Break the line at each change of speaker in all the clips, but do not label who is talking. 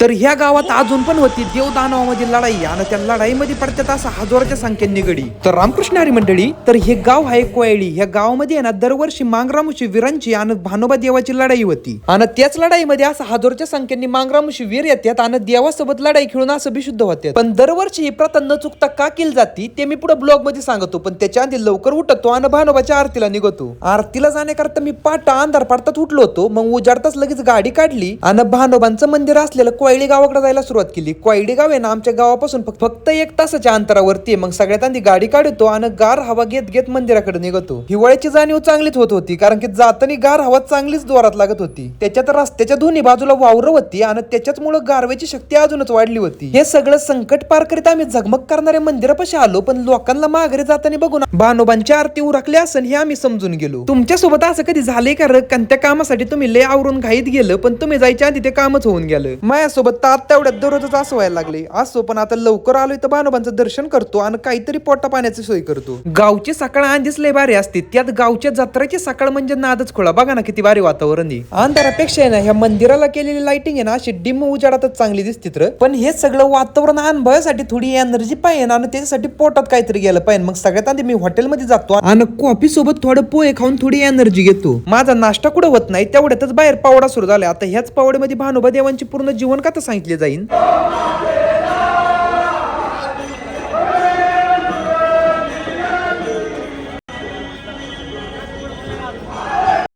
तर ह्या गावात अजून पण होती. देव लढाई आणि त्या लढाईमध्ये पडतात असं हजाराच्या संख्येत गडी तर रामकृष्ण हरी मंडळी तर हे गाव आहे कोयळी. ह्या गावामध्ये आहे ना दरवर्षी मांगरामुशी वीरांची आणि भानोबा देवाची लढाई होती. आणि त्याच लढाईमध्ये असं हजारच्या संख्येने मांगरामुशी वीर येतात आणि देवासोबत लढाई खेळून असं बिशुद्ध होते पण दरवर्षी ही प्रथा न चुकता का केली जाती ते मी पुढे ब्लॉगमध्ये सांगतो. पण त्याच्या आधी लवकर उठतो आणि भानोबाच्या आरतीला निघतो. आरतीला जाण्याकरता मी पाटा अंधार पाडतात उठलो होतो. मग उजाडताच लगेच गाडी काढली आणि भानोबांचं मंदिर असलेलं कोयळी गावाकडे जायला सुरुवात केली. कोयडी गाव आहे ना आमच्या गावापासून फक्त- फक्त एक तासाच्या अंतरावरती मग सगळ्यात आधी गाडी काढतो आणि गार हवा घेत घेत मंदिराकडे निघतो. हिवाळ्याची जाणीव चांगलीच होत होती कारण की जाताना गार हवा चांगलीच जोरात लागत होती. त्याच्यात रस्त्याच्या दोन्ही बाजूला वावरं होती आणि त्याच्याच मुळे गारव्याची शक्ती अजूनच वाढली होती. हे सगळं संकट पार करीत आम्ही झगमग करणाऱ्या मंदिरापाशी आलो पण लोकांना माघारी जाताना बघून भानोबांची आरती उरकली असन हे आम्ही समजून गेलो. तुमच्यासोबत असं कधी झालंय कारण त्या कामासाठी तुम्ही लय आवरून घाईत गेलं पण तुम्ही जायच्या आधी ते कामच होऊन गेलं. माझ्यासोबत तर आता तेवढ्यात दररोजच असं व्हायला लागले. असो पण आता लवकर आलोय तर भानोबांचं दर्शन करतो आणि काहीतरी पोटा पाण्याची सोय करतो. गावची सकाळ आधीच लय भारी असते. त्यात गावच्या जत्रेची सकाळ म्हणजे नादच खोळा. बघा ना किती भारी वातावरण आहे. अंधारापेक्षा आहे ना ह्या मंदिराला केलेली लाइटिंग आहे ना अशी डिम उजाडातच चांगली दिसते तर. पण हे सगळं वातावरण अनुभवासाठी थोडी एनर्जी पाहिजे आणि त्याच्यासाठी पोटात काहीतरी गेलं पाहिजे. मग सगळ्यात आधी मी हॉटेलमध्ये जातो आणि कॉफी सोबत थोडं पोहे खाऊन थोडी एनर्जी घेतो. माझा नाश्ता कुठं होत नाही तेवढ्यातच बाहेर पावडा सुरू झाला आता ह्याच पावड्यामध्ये भानुबा देवांची पूर्ण जीवन कथा सांगितली जाईन?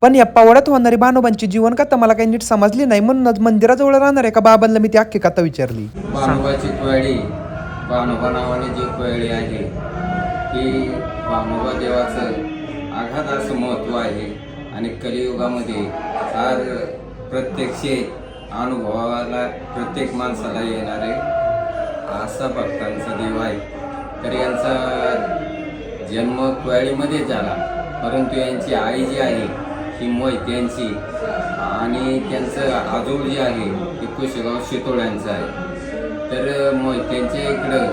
पण या पावड्यात होणारी भानोबांची जीवन कथा मला काही नीट समजली नाही म्हणूनच मंदिराजवळ राहणार एका बाबांना मी ती अख्खी कथा विचारली?
नावाने जी आहे ही देवाचं आघात असं महत्त्व आहे. आणि कलियुगामध्ये फार प्रत्यक्षे अनुभवाला प्रत्येक माणसाला येणारे असा भक्तांचा देव आहे. तर यांचा जन्म क्वळीमध्ये झाला. परंतु यांची आई जी आहे ही मोहित्यांची आणि त्यांचं आजोळ जे आहे ते कुशेगाव शितोळ्यांचं आहे. तर मोहित्यांच्या इकडं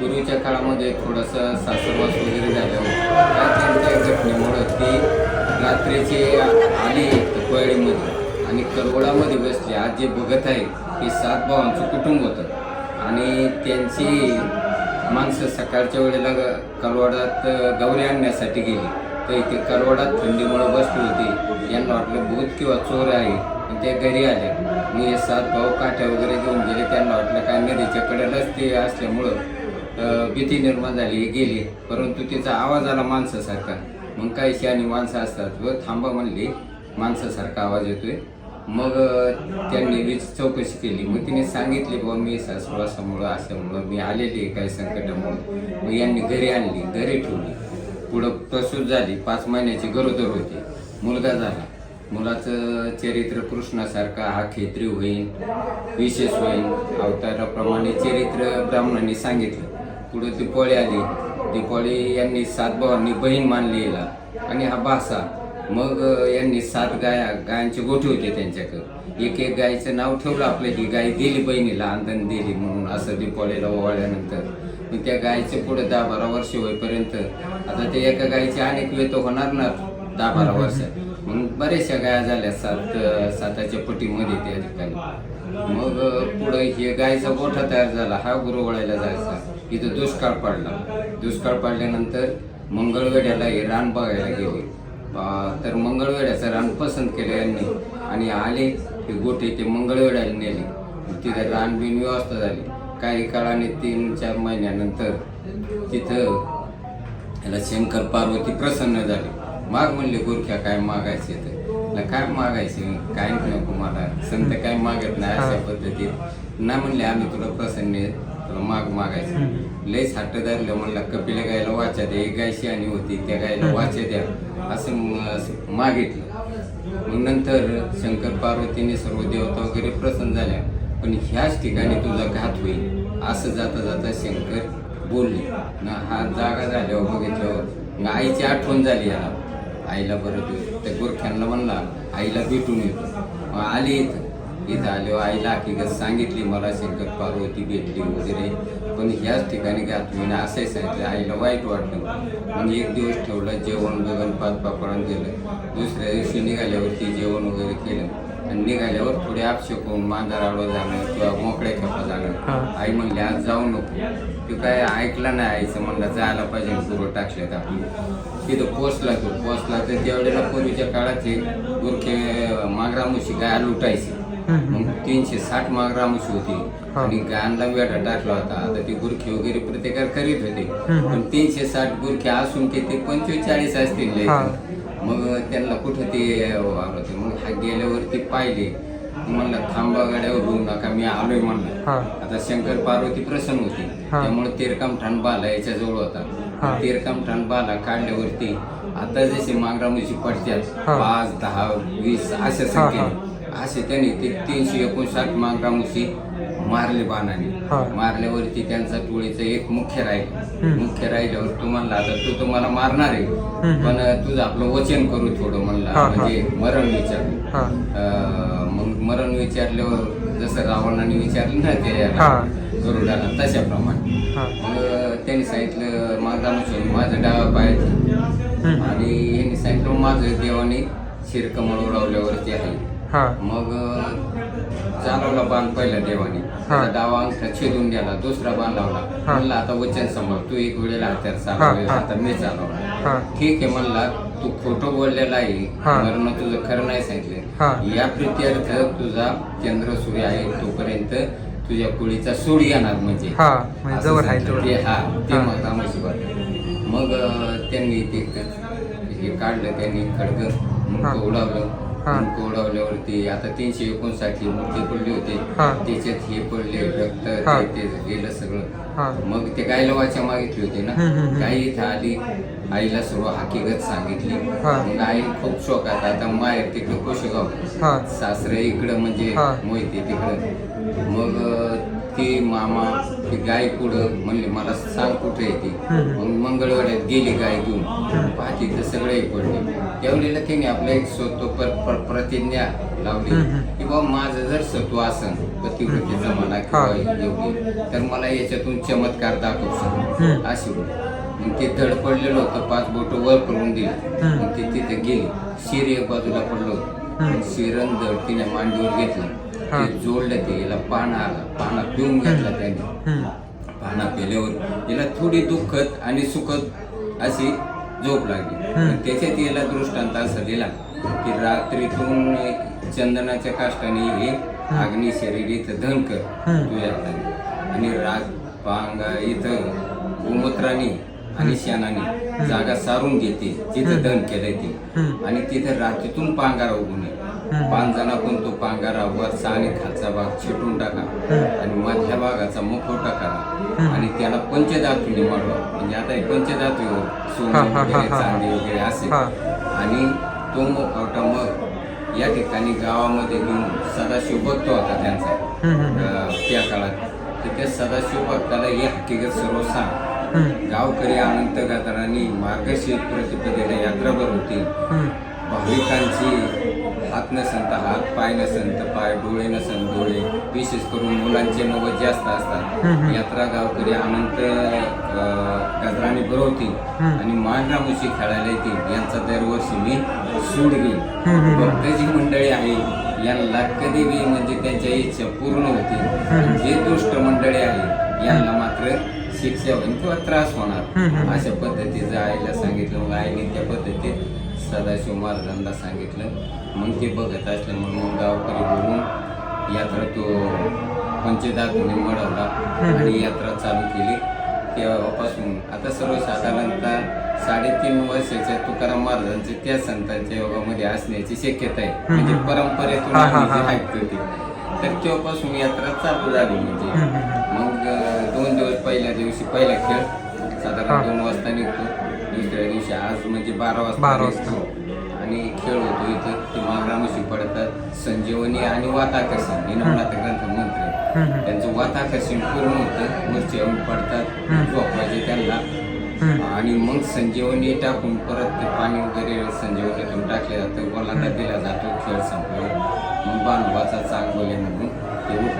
पूर्वीच्या काळामध्ये थोडंसं सासरवास वगैरे झालं. त्या त्यांच्या घटनेमुळं ती रात्रीची आली कोयडीमध्ये आणि करवडामध्ये बसली आज जे बघत आहे हे सात भावांचं कुटुंब होतं. आणि त्यांची माणसं सकाळच्या वेळेला ग- कलवाडात गौरी आणण्यासाठी गेली. तर इथे कलवाडात थंडीमुळे बसली होती. यांना वाटलं भूत किंवा चोर आहे आणि ते घरी आले. मी हे सात भाऊ काठ्या वगैरे घेऊन गेले. त्यांना वाटलं काय नदीच्या कडेलाच ते असल्यामुळं भीती निर्माण झाली हे गेली. परंतु तिचा आवाज आला माणसासारखा. मग काही शाणी माणसं असतात व थांबा म्हणली. माणसासारखा आवाज येतोय. मग त्यांनी वीज चौकशी केली मग तिने सांगितले बाबा मी सासुवासामुळं असल्यामुळं मी आलेली आहे काही संकटामुळं. मग यांनी घरी आणली घरी ठेवली. पुढं प्रसूत झाली पाच महिन्याची गरोदर होती. मुलगा झाला. मुलाचं चरित्र कृष्णासारखा हा खेत्री होईल विशेष होईल अवताराप्रमाणे चरित्र ब्राह्मणांनी सांगितलं. पुढं दिपोळी आली. दिपोळी यांनी सात भावांनी बहीण मानली आणि हा भासा मग यांनी सात गाया गायांचे गोठे होते त्यांच्याकडं. एक एक गायचं नाव ठेवलं आपलं ही गाय दिली बहिणीला आंदण दिली म्हणून असं दिपावलीला ओवाळल्यानंतर. मग त्या गायचे पुढे दहा बारा वर्ष होईपर्यंत आता ते एका गायचे अनेक वेत होणार ना दहा बारा वर्ष. मग बऱ्याचशा गाया झाल्या सात साताच्या पटीमध्ये त्या ठिकाणी. मग पुढं हे गायचा गोठा तयार झाला हा गुरुवळायला जायचा. इथं दुष्काळ पडला. दुष्काळ पडल्यानंतर मंगळवेड्याला हे रान बघायला गेले. तर मंगळवेड्याचं रान पसंत केलं यांनी. आणि आले ते गोटे ते मंगळवेड्याला नेले. तिथे रान बिन व्यवस्था झाली. काही काळाने तीन चार महिन्यानंतर तिथं याला शंकर पार्वती प्रसन्न झाली. माग म्हणले गोरख्या काय मागायचे तर? काय मागायचे काय नको मला. संत काय मागत नाही अशा पद्धतीत. ना म्हणले आम्ही तुला प्रसन्न आहे, तुला माग मागायचं लयच हट्ट धरलं म्हणलं कपिला गायला वाचा द्या एक गाय शहाणी होती त्या गायला वाचा द्या असं असं मागितलं. मग नंतर शंकर पार्वतीने सर्व देवता वगैरे प्रसन्न झाल्या. पण ह्याच ठिकाणी तुझा घात होईल असं जाता जाता शंकर बोलले. ना हा जागा झाल्यावर बघितल्यावर मग आईची आठवण झाली याला. आईला परत त्या गोरख्यांना म्हणला आईला भेटून येतो. मग आली इथं. इथं आल्यावर आईला हकीकत सांगितली मला शंकर पार्वती भेटली वगैरे. पण ह्याच ठिकाणी घात होईन असंही सांगितलं आईला वाईट वाटलं. मग एक दिवस ठेवलं जेवण वगैरे पाच पापडान केलं. दुसऱ्या दिवशी निघाल्यावरती जेवण वगैरे केलं. आणि निघाल्यावर थोडे आपशेक होऊन मांजर आडवं जाणं किंवा मोकळे खेपा. जाणं आई म्हणली आज जाऊ नको. तू काय ऐकला नाही आईचं म्हणलं जायला पाहिजे गुरु टाकले तर तिथं पोचला तो पोचला तर त्यावेळेला पूर्वीच्या काळात हे गुरखे मागरा मुशी गाय लुटायची. मग तीनशे साठ मागरा मुशी होती. आणि गायांना वेढा टाकला होता. आता ते गुरखे वगैरे प्रतिकार करीत होते. पण तीनशे साठ गुरखे असून की ते पंचवीस चाळीस असतील. मग त्यांना कुठं ते वावरते? मग हा गेल्यावरती पाहिले. म्हणलं थांबा गाड्यावर होऊ नका मी आलोय म्हणलं. आता शंकर पार्वती प्रसन्न होती. त्यामुळे तेरकाम ठाण बाला याच्या जवळ. होता. तेरकाम ठाण बाला काढल्यावरती आता जसे मांगरा मुशी पडतात
हा.
पाच दहा वीस अशा संख्येने असे त्यांनी ते तीनशे एकोणसाठ मांगरा मुशी मारले बाणाने
हा.
मारल्यावरती त्यांचा टोळीचं एक मुख्य राहील. मुख्य राहिल्यावर तू म्हणला आता तू तुम्हाला मारणार आहे. पण तुझं आपलं वचन करू थोडं
हा,
म्हणलं
हा.
म्हणजे मरण विचारलं
हा
अं, मग मरण विचारल्यावर जसं रावणाने विचारलं ना ते
हा.
गरुडाला तशाप्रमाणे
हा
मग त्यांनी सांगितलं माझा मुसून माझं डावा
हम्म.
आणि यांनी सांगितलं माझं देवाने शिरकमळ उडवल्यावरती आहे मग चालवला बाण पहिला देवाने. डावा अंगठा छेदून गेला दुसरा बाण लावला. म्हणला आता वचन सांभाळ तू एक वेळेला हत्यार चालवले. आता मी चालवला ठीक आहे म्हणला तू खोटं बोललेला आहे. मरण तुझं खरं नाही. सांगितलं या प्रित्यर्थ तुझा चंद्र सूर्य आहे तोपर्यंत तुझ्या कुळीचा सूड येणार म्हणजे.
हा म्हणजे
ते. मग त्यांनी ते हे काढलं त्यांनी खडग उडवलं. मुंक उडवल्यावरती आता तीनशे एकोणसाठ ही मूर्ती पडली होती. त्याच्यात हे पडले रक्त. ते- गेलं सगळं. मग ते गायला वाचा मागितली होती ना. गाई इथं आली आईला सर्व हकीकत सांगितली. मग आई खूप शोकात. आता माहेर तिकडं कोशेगाव. सासरे इकडं म्हणजे. मोहिते तिकडं. मग ती मामा ती गाय पुढं म्हणली मला सांग कुठे येते
हम्म.
मग मंगळवाड्यात गेली गाय घेऊन पाहती तर सगळे पडले त्यावेळेला त्यांनी आपल्या एक स्वतः प्र- प्र- प्रतिज्ञा लावली. की बाबा माझं जर सत्व असन पतिवृत्ती जमाना किंवा योगी तर मला याच्यातून चमत्कार दाखवू. शकतो अशी मग ते धड पडलेलं होतं पाच बोट वर करून दिली. मग ते तिथे गेली शिर एक बाजूला पडलं. होतं शिरण धड तिने मांडीवर घेतलं. ते जोडलं ते याला पाना आला. पाना पिऊन घेतला त्याने. पाना पेल्यावर याला थोडी दुःखद आणि सुखद अशी झोप लागली. त्याच्यात याला दृष्टांत असा दिला की रात्रीतून चंदनाच्या काष्टाने हे अग्नी शरीर इथं धन कर. तुझ्या हाताने. आणि राग पांगा इथं गोमूत्राने आणि शेणाने जागा सारून घेते जिथं दहन केलंय ते. आणि तिथं रात्रीतून पांगारा नये जणांकडून तो पांगारा वरचा आणि खालचा भाग छिटून टाका. आणि मधल्या भागाचा मुखवटा करा. आणि त्याला पंचधातूने माडवा म्हणजे आता हे पंचधातू सोने वगैरे. चांदी वगैरे असे. आणि तो मुखवटा मग या ठिकाणी गावामध्ये घेऊन सदाशिव भक्त होता त्यांचा त्या काळात तर त्या सदाशिव भक्ताला ही हकीकत सर्व सांग. गावकरी अनंत गातारांनी मार्गशीर्ष प्रतिपदेला यात्रा भरवतील. भाविकांची हात नसन तर हात पाय नसन तर पाय डोळे नसन डोळे विशेष करून मुलांचे नवद जास्त असतात. यात्रा गावकरी अनंत गजराने भरवतील. आणि मांडरा मुशी खेळायला येतील यांचा दरवर्षी मी सूड घेईन. भक्त जी मंडळी आहे यांना कधी बी म्हणजे त्यांच्या इच्छा पूर्ण होतील जे दुष्ट मंडळी आहे यांना मात्र शिक्षा होईल किंवा त्रास होणार. अशा पद्धतीचं आईला सांगितलं मग आईने त्या पद्धतीत सदाशिव महाराजांना सांगितलं. मग ते बघत असल्यामुळे मग गावकरी बोलून यात्रा तो पंचधातूने मळवला आणि यात्रा चालू केली. तेव्हापासून आता सर्वसाधारणतः साडेतीन वर्षाच्या तुकाराम महाराजांचे त्या संतांच्या योगामध्ये असण्याची शक्यता आहे. म्हणजे परंपरेतून. ऐकतो ते. तर तेव्हापासून यात्रा चालू झाली म्हणजे. मग दोन दिवस पहिल्या दिवशी पहिला खेळ. साधारण दोन वाजता निघतो. दुसऱ्या दिवशी आज म्हणजे बारा वाजता
बारा वाजता.
आणि खेळ होतो इथं. ते मागरामुशी पडतात. संजीवनी आणि वाताकर्षण हे नवनाथ ग्रंथ मंत्र. त्यांचं वाताकर्षण पूर्ण होतं. वरचे येऊन पडतात. झोपायचे त्यांना. आणि मग संजीवनी टाकून परत ते पाणी वगैरे संजीवनीतून टाकले जातं. ओलांडा दिला जातो. खेळ संपल्यावर मग बाणवाचा चांग बोले म्हणून.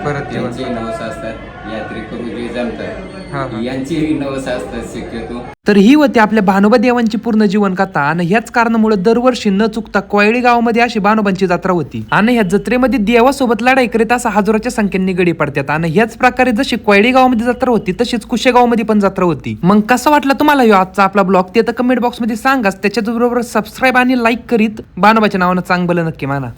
परत जेवण.
त्यांची नवस असतात यात्रेकरू जे. जमतात यांचीही नवस असतात शक्यतो.
तर ही होती आपल्या भानोबा देवांची पूर्ण जीवन कथा आणि ह्याच कारणामुळे दरवर्षी न चुकता कोयळी गावामध्ये अशी भानोबांची जत्रा होती. आणि ह्या जत्रेमध्ये देवासोबत लढाई करीत असा हजारोच्या संख्येने गडी पडतात. आणि ह्याच प्रकारे जशी कोयळी गावामध्ये जत्रा होती तशीच कुशे गावामध्ये पण जत्रा होती. मग कसा वाटला तुम्हाला ह्यो आजचा आपला ब्लॉग? ते तर कमेंट बॉक्समध्ये सांगाच. त्याच्याबरोबर सबस्क्राईब आणि लाईक करीत. भानोबाच्या नावानं चांगलं नक्की माना.